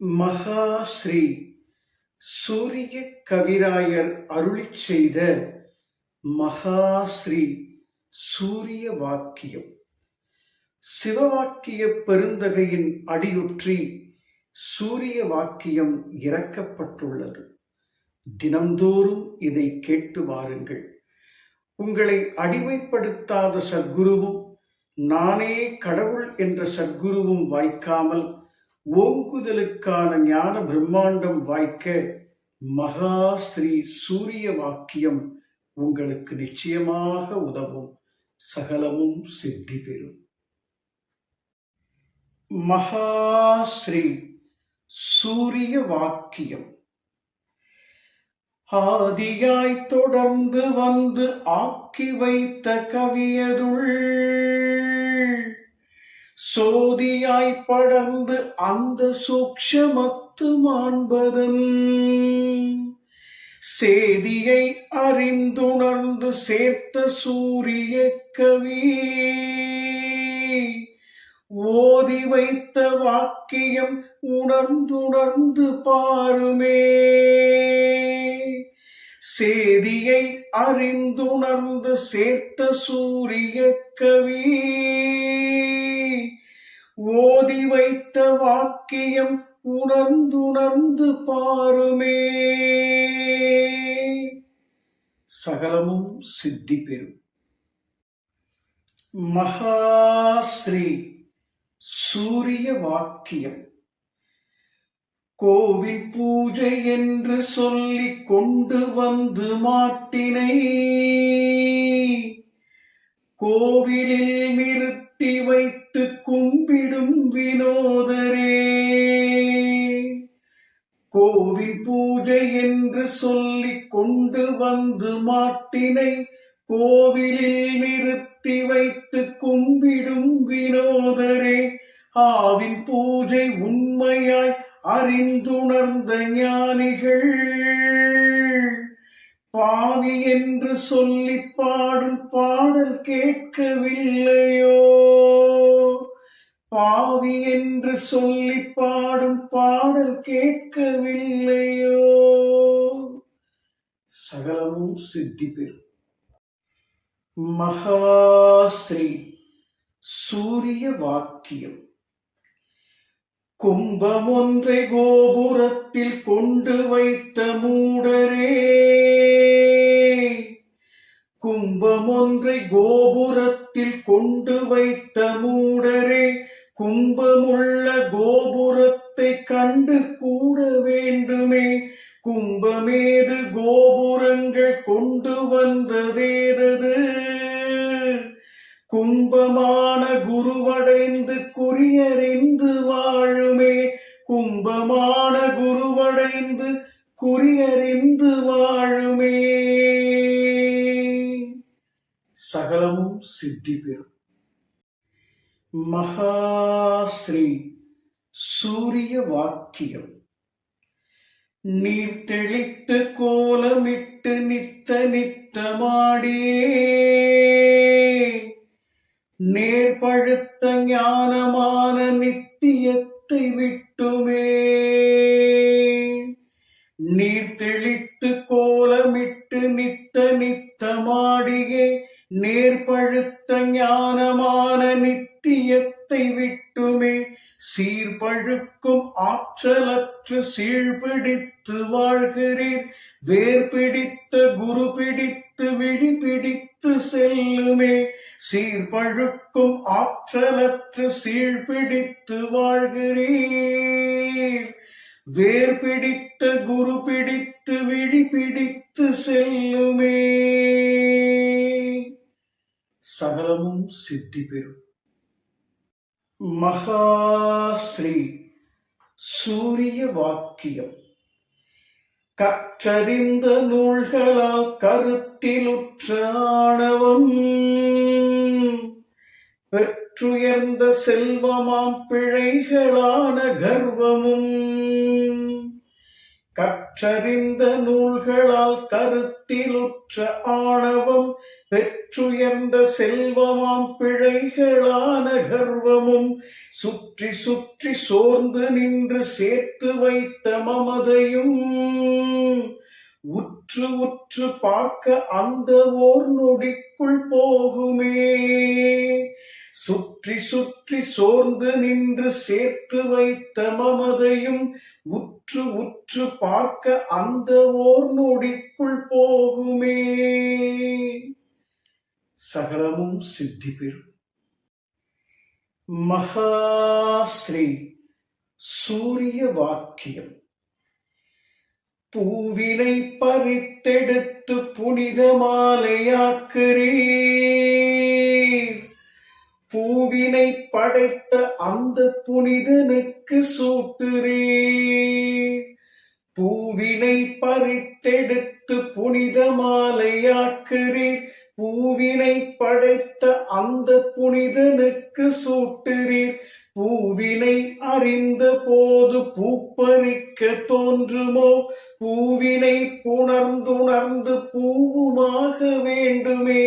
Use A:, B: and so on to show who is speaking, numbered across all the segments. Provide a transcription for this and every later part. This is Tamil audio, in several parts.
A: மகா ஸ்ரீ சூரிய கவிராயர் அருளிச் செய்த மகா ஸ்ரீ சூரிய வாக்கியம். சிவவாக்கிய பெருந்தகையின் அடியுற்றி சூரிய வாக்கியம் இறக்கப்பட்டுள்ளது. தினம்தோறும் இதை கேட்டு வாருங்கள். உங்களை அடிமைப்படுத்தாத சத்குருவும் நானே கடவுள் என்ற சத்குருவும் வாய்க்காமல் ஓங்குதலுக்கான ஞான பிரம்மாண்டம் வாய்க்க மகா ஸ்ரீ சூரிய வாக்கியம் உங்களுக்கு நிச்சயமாக உதவும். சகலமும் சித்தி பெறும். மகா ஸ்ரீ சூரிய வாக்கியம். ஆதியாய் தொடர்ந்து வந்து ஆக்கி வைத்த கவியதுள் சோதியாய் படர்ந்து அந்த சூக்ஷமத்து மாண்பதன். சேதியை அறிந்துணர்ந்து சேர்த்த சூரிய கவி. ஓதி வைத்த வாக்கியம் உணர்ந்துணர்ந்து பாருமே. சேதியை அறிந்துணர்ந்து சேர்த்த சூரிய கவி. ஓதி வைத்த வாக்கியம் உணர்ந்துணர்ந்து பாருமே. சகலமும் சித்தி பெறும். மகாஸ்ரீ சூரிய வாக்கியம். கோவில் பூஜை என்று சொல்லி கொண்டு வந்து மாட்டினை. கோவிலில் நிறுத்தி வைத்து கும்பிடும் வினோதரே. கோவில் பூஜை என்று சொல்லி கொண்டு வந்து மாட்டினை கோவிலில் நிறுத்தி வைத்து கும்பிடும் வினோதரே. ஆவின் பூஜை உண்மையாய் அறிந்துணர்ந்த ஞானிகள். பாவி என்று சொல்லி பாடும் பாடல் கேட்கவில்லையோ? பாவி என்று சொல்லி பாடும் பாடல் கேட்கவில்லையோ? சகலமும் சித்தி பெறும் மகாஸ்ரீ சூரிய வாக்கியம். கும்பம் ஒன்றை கோபுரத்தில் கொண்டு வைத்த மூடரே. கும்பம் ஒன்றை கோபுரத்தில் கொண்டு வைத்த மூடரே கும்பமுள்ள கோபுரத்தை கண்டு கூட வேண்டுமே. கும்பமேது கோபுரங்கள் கொண்டு வந்ததேதது? கும்பமான குருவடைந்து குறியறிந்து வாழுமே. கும்பமான குருவடைந்து குறியறிந்து வாழுமே. சகலமும் சித்தி பெறும். மகாஸ்ரீ சூரிய வாக்கியம். நீர் தெளித்து கோலமிட்டு நித்த நித்தமாடியே நேர் பழுத்த ஞானமான நித்திய சீர்பழுக்கும் ஆற்றலற்று சீழ்பிடித்து வாழ்கிறீர் வேர் பிடித்த குரு பிடித்து விழி பிடித்து செல்லுமே. சீர்பழுக்கும் ஆற்றலற்று சீழ்பிடித்து வாழ்கிறீர் வேர் பிடித்த குரு பிடித்து விழி பிடித்து செல்லுமே. சகலமும் சித்தி பெறும் மகாஸ்ரீ சூரிய வாக்கியம் கற்றறிந்த நூல்களால் கருத்திலுற்ற ஆணவம். பெற்றுயர்ந்த செல்வமாம் பிழைகளான கர்வமும். கற்றறிந்த நூல்களால் கருத்திலுற்ற ஆணவம் பெற்றுயர்ந்த செல்வமாம் பிழைகளான கர்வமும் சுற்றி சுற்றி சோர்ந்து நின்று சேர்த்து வைத்த மமதையும். உற்று உற்று பார்க்க அந்த ஓர் நொடிக்குள் போகுமே. சுற்றி சுற்றி சோர்ந்து நின்று சேர்த்து வைத்த மமதையும் உற்று உற்று பார்க்க அந்த ஓர் நொடிக்குள் போகுமே. சகலமும் சித்தி பெறும். மகாஸ்ரீ சூரிய வாக்கியம். பூவினை பறித்தெடுத்து புனித மாலையாக்குறீர். பூவினை படைத்த அந்த புனிதனுக்கு சூட்டுரே பூவினை பறித்தெடுத்து புனித மாலையாக்குறீர் பூவினை படைத்த அந்த புனிதனுக்கு சூட்டுறீர் பூவினை அறிந்த போது பூப்பறிக்க தோன்றுமோ? பூவினை புணர்ந்துணர்ந்து பூவுமாக வேண்டுமே.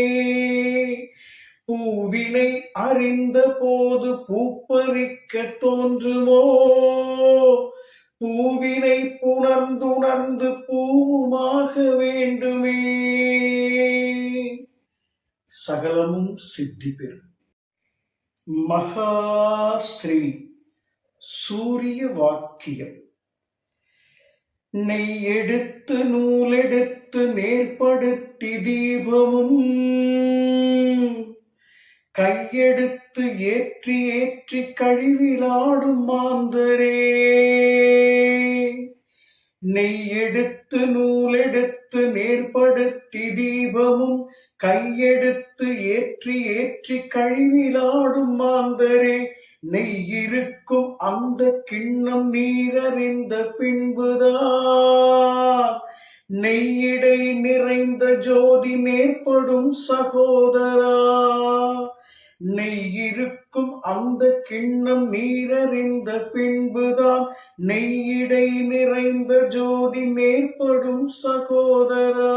A: பூவினை அறிந்த போது பூப்பறிக்க தோன்றுமோ? பூவினை புணர்ந்துணர்ந்து பூவுமாக வேண்டுமே. சகலமும் சித்தி பெறும். மகாஸ்ரீ சூரிய வாக்கியம். நெய் எடுத்து நூலெடுத்து நேர்படுத்தி தீபமும் கையெடுத்து ஏற்றி ஏற்றி கழிவிலாடும் மாந்தரே. நெய் எடுத்து நூலெடுத்து நேர்படுத்தி தீபமும் கையெடுத்து ஏற்றி ஏற்றி கழிவிலாடும் மாந்தரே. நெய் இருக்கும் அந்த கிண்ணம் நீரறிந்த பின்புதான் நெய்யிடை நிறைந்த ஜோதி நேர்படும் சகோதரா. நெய் இருக்கும் அந்த கிண்ணம் நீரறிந்த பின்புதான் நெய்யிடை நிறைந்த ஜோதி மேற்படும் சகோதரா.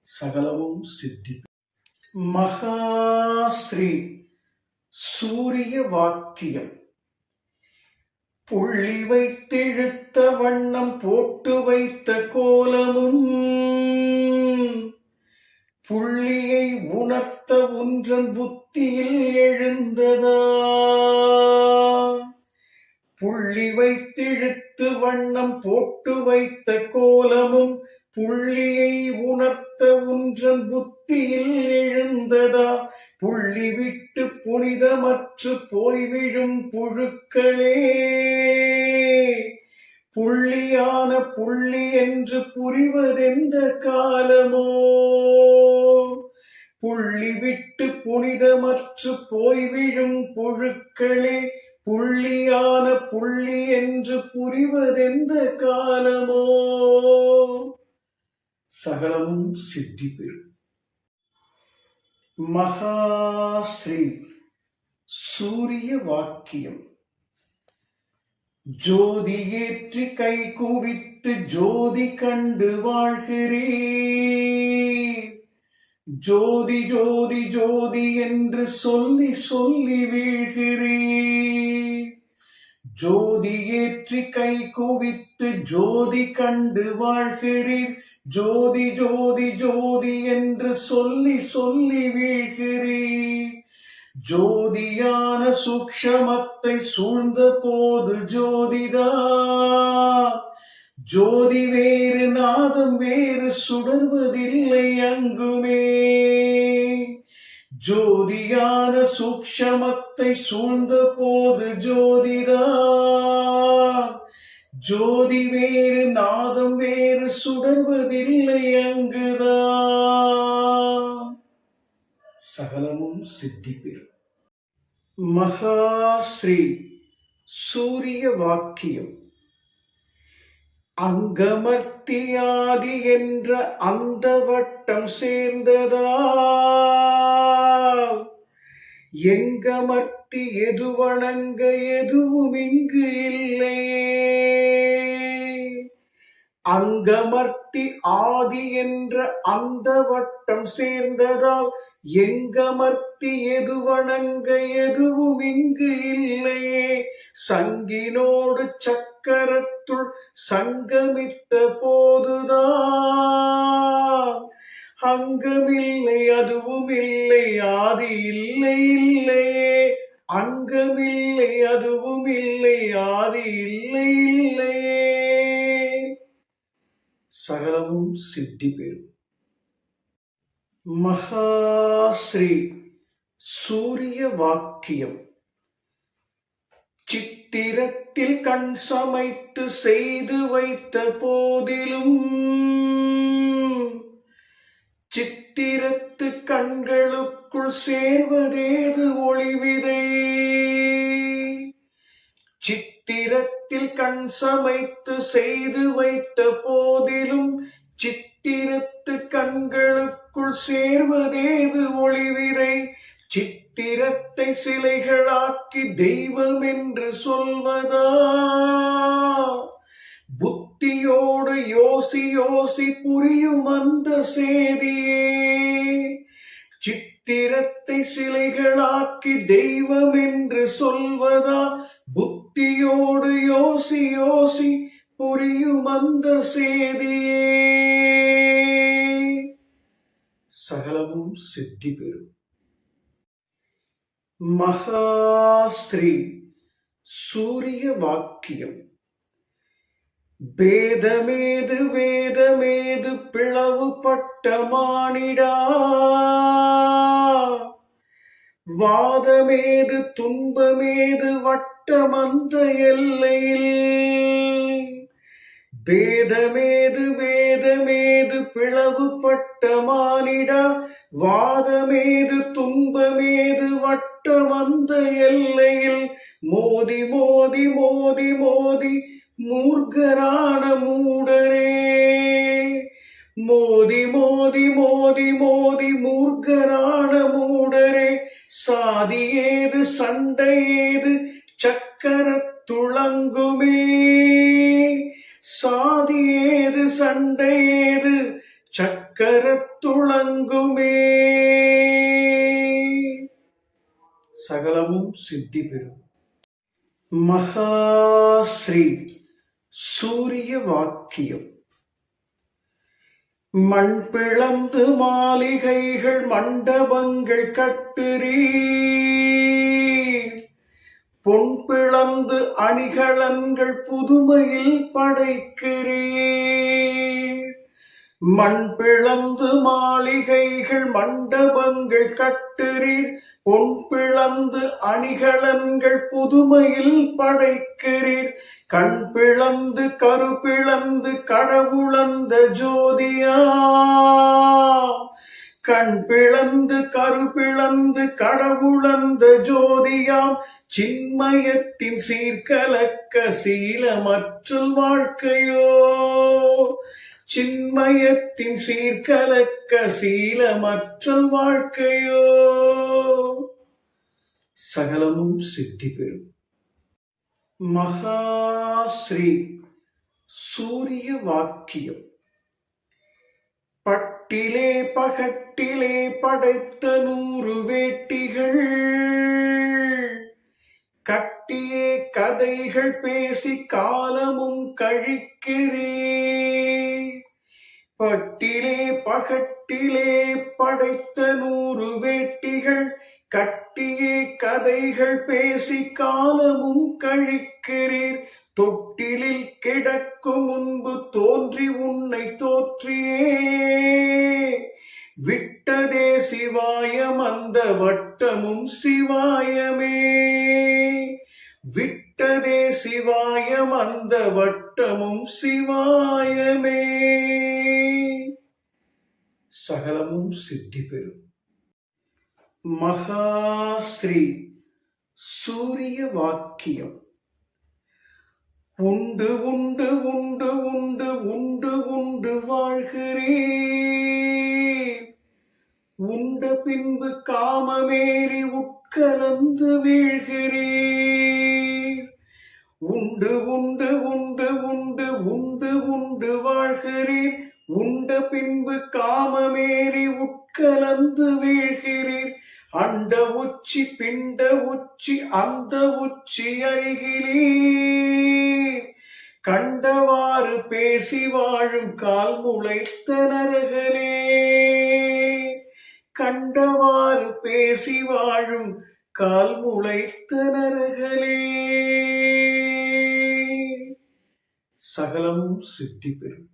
A: சகலவும் சித்தி. மகாஸ்ரீ சூரிய வாக்கியம். புள்ளி வைத்திழுத்த வண்ணம் போட்டு வைத்த கோலமும் புள்ளியை உணர்த்த உன்றன் புத்தியில் எழுந்ததா? புள்ளி வைத்திழுத்து வண்ணம் போட்டு வைத்த கோலமும் புள்ளியை உணர்த்த உன்றன் புத்தியில் எழுந்ததா? புள்ளி விட்டு புனிதமற்று போய்விழும் புழுக்களே. புள்ளியான புள்ளி என்று புரிவதெந்த காலமோ? புள்ளி விட்டு புனிதமற்று போய்விழும் புழுக்களே புள்ளியான புள்ளி என்று புரிவதெந்த காலமோ? சகலமும் சித்தி பெறும். மகாஸ்ரீ சூரிய வாக்கியம். ஜோதி ஏற்றி கை குவித்து ஜோதி கண்டு வாழ்கிறேன் ஜோதி ஜோதி ஜோதி என்று சொல்லி சொல்லி வீழ்கிறீர் ஜோதி ஏற்றி கை குவித்து ஜோதி கண்டு வாழ்கிறீர். ஜோதி ஜோதி ஜோதி என்று சொல்லி சொல்லி வீழ்கிறீர். ஜோதியான சூக்ஷமத்தை சூழ்ந்த போது ஜோதிதா ஜோதி வேறு நாதம் வேறு சுடர்வதில்லை அங்குமே. ஜோதியான சூக்ஷமத்தை சூழ்ந்த போது ஜோதிதா ஜோதி வேறு நாதம் வேறு சுடர்வதில்லை அங்குதா. சகலமும் சித்தி பெறும் மகாஸ்ரீ சூரிய வாக்கியம். அங்கமர்த்தியாதி என்ற அந்த வட்டம் சேர்ந்ததா? எங்கமர்த்தி எது வணங்க எதுவும் இங்கு இல்லையே. அங்கமர்த்தி ஆதி என்ற அந்த வட்டம் சேர்ந்ததால் எங்கமர்த்தி எது வணங்க எதுவும் இங்கு இல்லையே. சங்கினோடு சக்கரத்துள் சங்கமித்த போதுதான் அங்கமில்லை அதுவும் இல்லை ஆதி இல்லை இல்லையே அங்கமில்லை அதுவும் இல்லை ஆதி இல்லை இல்லையே சகலமும் சித்தி பெறும். மகாஸ்ரீ சூரிய வாக்கியம். சித்திரத்தில் கண் சமைத்து செய்து வைத்த போதிலும் சித்திரத்து கண்களுக்குள் சேர்வதேது ஒளிவிதை? சித்திரத்தில் கண் சமைத்து செய்து வைத்த போதிலும் சித்திரத்து கண்களுக்குள் சேர்வதேது ஒளிவிதை? திறத்தை சிலைகளாக்கி தெய்வம் என்று சொல்வதா? புத்தியோடு யோசி யோசி புரியும் அந்த சேதியே. சித்திரத்தை சிலைகளாக்கி தெய்வம் என்று சொல்வதா? புத்தியோடு யோசி யோசி புரியும் அந்த சேதியே. சகலமும் சித்தி பெறும். மகாஸ்ரீ சூரிய வாக்கியம். பேதமேது வேதமேது பிளவுபட்ட மானிடா வாதமேது துன்பமேது வட்டமந்த எல்லையில். பேதமேது வேதமேது பிளவுபட்ட மானிடா வாதமேது துன்பமேது வட்ட வட்டமந்த எல்லையில் மோதி மோதி மோதி மோதி மூர்க்கரான மூடரே. மோதி மோதி மோதி மோதி மூர்க்கரான மூடரே. சாதி ஏது சண்டை ஏது சக்கர துளங்குமே. சித்தி பெறும். மகாஸ்ரீ சூரிய வாக்கியம். மண் பிளந்து மாளிகைகள் மண்டபங்கள் கட்டுறீர். பொன் பிளந்து அணிகலன்கள் புதுமையில் படைக்கிறீர். மண் பிளந்து மாளிகைகள் மண்டபங்கள் கட்டுறீர். பொன் பிளந்து அணிகலன்கள் புதுமையில் படைக்கிறீர். கண் பிளந்து கரு பிளந்து கடவுளந்த ஜோதியா. கண் பிளந்து கரு பிளந்து கடவுளந்த ஜோதியாம் சின்மயத்தின் சீர்கலக்க சீலமற்றல் வாழ்க்கையோ. சின்மயத்தின் சீர்கலக்க சீலமற்றல் வாழ்க்கையோ? சகலமும் சித்தி பெறும். மகாஸ்ரீ சூரிய வாக்கியம். பட்டிலே பகட்டிலே படைத்த நூறு வேட்டிகள். கட் கட்டியே கதைகள் பேசி காலமும் கழிக்கிறே. பட்டிலே பகட்டிலே படைத்த நூறு வேட்டிகள் கட்டியே கதைகள் பேசி காலமும் கழிக்கிறீர். தொட்டிலில் கிடக்கும் முன்பு தோன்றி உன்னை தோற்றியே. விட்டதே சிவாயம் அந்த வட்டமும் சிவாயமே. விட்டதே சிவாயம் அந்த வட்டமும் சிவாயமே. சகலமும் சித்தி பெறும். மகாஸ்ரீ சூரிய வாக்கியம். உண்டு உண்டு உண்டு உண்டு உண்டு உண்டு வாழ்கிறேன் உண்ட பின்பு காமமேறி உட்கலந்து வீழ்கிறேன் உண்டு உண்டு உண்டு உண்டு உண்டு உண்டு வாழ்கிறீர். உண்ட பின்பு காமமேறி உட்கலந்து வீழ்கிறீர். அண்ட உச்சி பிண்ட உச்சி அந்த உச்சி அருகிலீர். கண்டவாறு பேசி வாழும் கால் முளைத்த நரகனே கண்டவாறு பேசி வாழும் கால் முளைத்த நரகளே சகலமும் சித்தி பெறும்.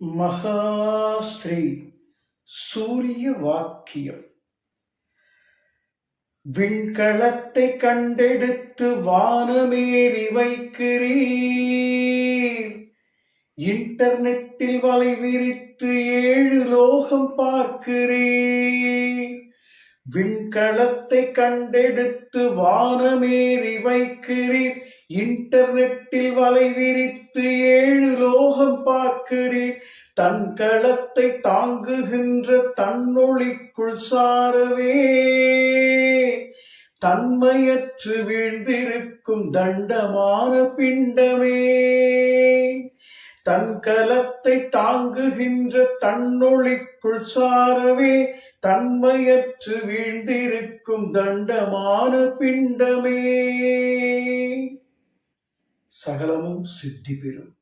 A: மகாஸ்ரீ சூரிய வாக்கியம். விண்கலத்தை கண்டெடுத்து வானமேறி வைக்கிறீர். இன்டர்நெட்டில் வலை விரித்து ஏழு லோகம் பார்க்கிறீர். விண்கலத்தை கண்டெடுத்து வானமேறி வைக்கிறீர். இன்டர்நெட்டில் வலை விரித்து ஏழு லோகம் பார்க்கிறீர். தன் களத்தை தாங்குகின்ற தன்னொளிக்குள் சாரவே. தன்மையற்று வீழ்ந்திருக்கும் தண்டமான பிண்டமே. தன் கலத்தை தாங்குகின்ற தன்னொளிக்குள் சாரவே தன்மையற்று வீழ்ந்திருக்கும் தண்டமான பிண்டமே. சகலமும் சித்தி பெறும்.